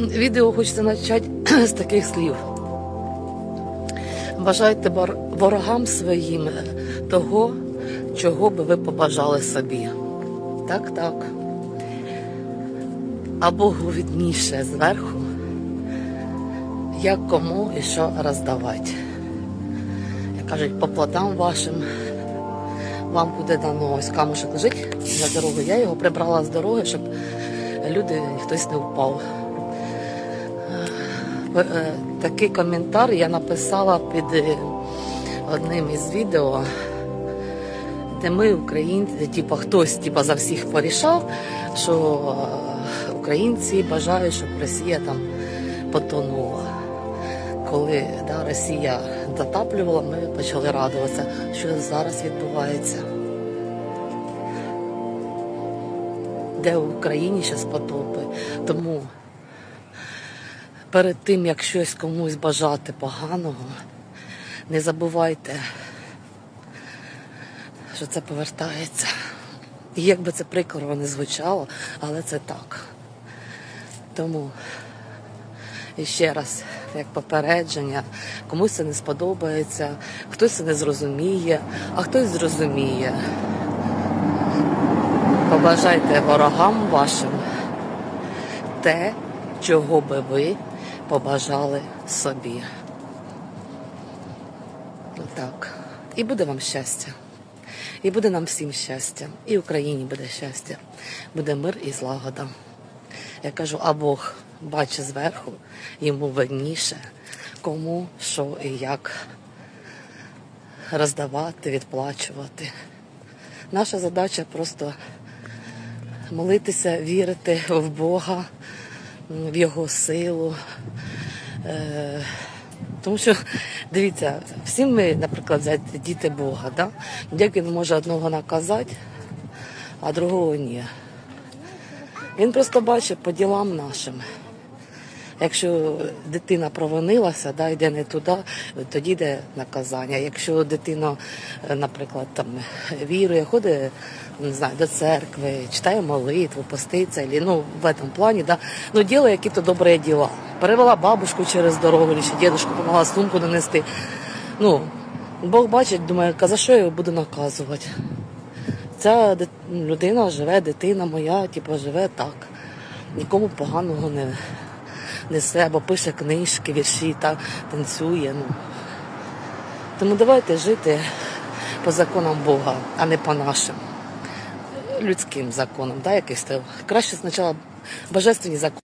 відео хочеться почати з таких слів. Бажайте ворогам своїм того, чого би ви побажали собі. Так, так. А Богу відніше зверху, як кому і що роздавати. Як кажуть, по плодам вашим вам буде дано ось камушек лежить на дорогу. Я його прибрала з дороги, щоб люди хтось не впав. Е, Такий коментар я написала під е, одним із відео, де ми, українці, типа хтось типа, за всіх порішав, що е, українці бажають, щоб Росія там потонула. Коли да, Росія затаплювала, ми почали радуватися, що зараз відбувається. Де в Україні зараз потопи. Тому перед тим, як щось комусь бажати поганого, не забувайте, що це повертається. І як би це прикро не звучало, але це так. Тому і ще раз, як попередження, комусь це не сподобається, хтось це не зрозуміє, а хтось зрозуміє. Побажайте ворогам вашим те, чого би ви побажали собі. Так. І буде вам щастя. І буде нам всім щастя. І Україні буде щастя. Буде мир і злагода. Я кажу, а Бог бачить зверху, йому видніше, кому, що і як роздавати, відплачувати. Наша задача просто молитися, вірити в Бога, в Його силу. Е, Тому що, дивіться, всі ми, наприклад, діти Бога, да? як він може одного наказати, а другого ні. Він просто бачить по ділам нашим. Якщо дитина провинилася, да, йде не туди, тоді йде наказання. Якщо дитина, е, наприклад, там вірує, ходить не знаю, до церкви, читає молитву, поститься, ну, в цьому плані, да, ну, робить якісь добрі діла. Перевела бабушку через дорогу, чи дідушку допомогла сумку донести. Ну, Бог бачить, думає, за що я його буду наказувати? Ця людина живе, дитина моя, типу, живе так. Нікому поганого не несе, або пише книжки, вірші, та танцює. Ну. Тому давайте жити по законам Бога, а не по нашим людським законам, да, якийсь. Краще спочатку божественні закони.